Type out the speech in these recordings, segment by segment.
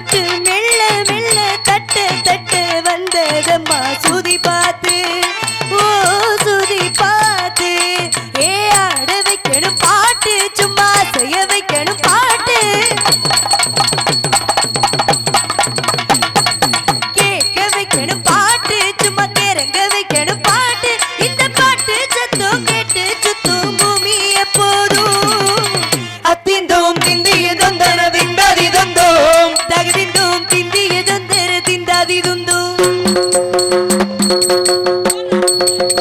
போட்டு மெல்ல மெல்ல தட்டு தட்டு வந்ததம்மா. சுதி பார்த்து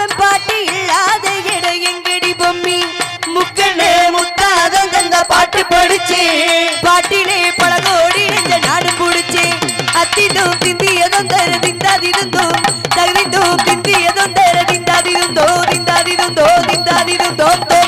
அவன் பாட்டு இல்லாத இடம் எங்கடி பொம்மி? முக்கனே முத்தாதம் தந்த பாட்டு படிச்சு பாட்டிலே பல கோடி நெஞ்ச நாடும் புடிச்சு அத்திதும் திந்தியதும் தரு திந்தாதிருந்தோ தகுதிந்தோ திந்தியதும் தரு திந்தாதிருந்தோ திந்தாதிருந்தோ திந்தாதிருந்தோ தோ